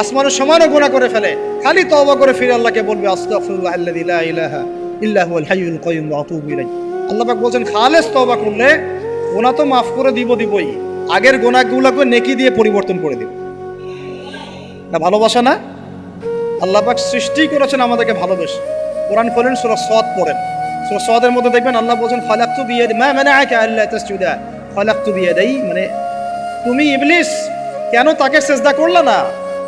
আসমানের সমানও গোনা করে ফেলে। খালি তওবা করে ফিরে আল্লাহকে বলবে, আস্তাগফিরুল্লাহ আল্লাযী আল্লাহ খালেস তওবা করলে গোনা তো মাফ করে দিব দিবই। আগের গোনাগুলোকে নেকি দিয়ে পরিবর্তন করে দিব। না, ভালোবাসা না? আল্লাহ পাক সৃষ্টি করেছেন আমাদেরকে ভালোবেসে। কোরআন খোলেন সূরা সদ পড়েন। সূরা সদের মধ্যে দেখবেন আল্লাহ বলছেন, ফালাকতু বিয়াদি মা মানাআকা আল্লা তাসজুদা। ফালাকতু বিয়াদাই মানে তুমি ইবলিস, কেন তাকে সেজদা করলে না?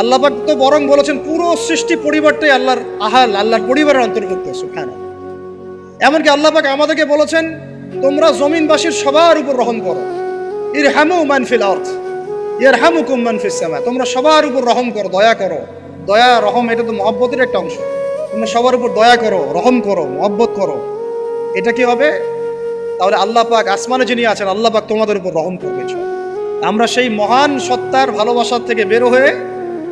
আল্লাহ পাক তো বরং বলেছেন, পুরো সৃষ্টি পরিবারটাই আল্লাহর আহাল, আল্লাহর পরিবারের অন্তর্ভুক্ত সুখানা এমনকি আল্লাহ পাক আমাদেরকে বলেছেন, তোমরা জমিনবাসীর সবার উপর রহম করো। ইর হ্যামু মানফিল অর্থ ইয়ার হ্যামু কুম মানফিস সামা, তোমরা সবার উপর রহম করো, দয়া করো। দয়া, রহম, এটা তো মহব্বতের একটা অংশ। তোমরা সবার উপর দয়া করো, রহম করো, মহব্বত করো। এটা কি হবে? তাহলে আল্লাহ পাক, আসমানে যিনি আছেন, আল্লাহ পাক তোমাদের উপর রহম করবে। আমরা সেই মহান সত্তার ভালোবাসার থেকে বেরো হয়ে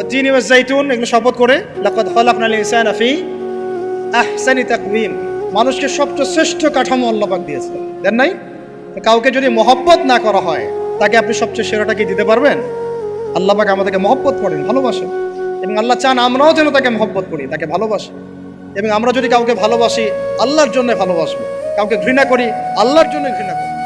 ইউএস জাইতুন এগুলো শপথ করে, লাকাদ খালাকনা আল ইনসানা ফি আহসানি তাকওয়িম। মানুষকে সবচেয়ে শ্রেষ্ঠ কাঠামো আল্লাহ পাক দিয়েছে। দেন নাই? কাউকে যদি মহব্বত না করা হয়, তাকে আপনি সবচেয়ে সেরাটা কি দিতে পারবেন? আল্লাহ পাক আমাদেরকে মহব্বত করেন, ভালোবাসেন। এবং আল্লাহ চান আমরাও যেন তাকে মহব্বত করি, তাকে ভালোবাসি। এবং আমরা যদি কাউকে ভালোবাসি, আল্লাহর জন্য ভালোবাসবো। কাউকে ঘৃণা করি, আল্লাহর জন্য ঘৃণা করি।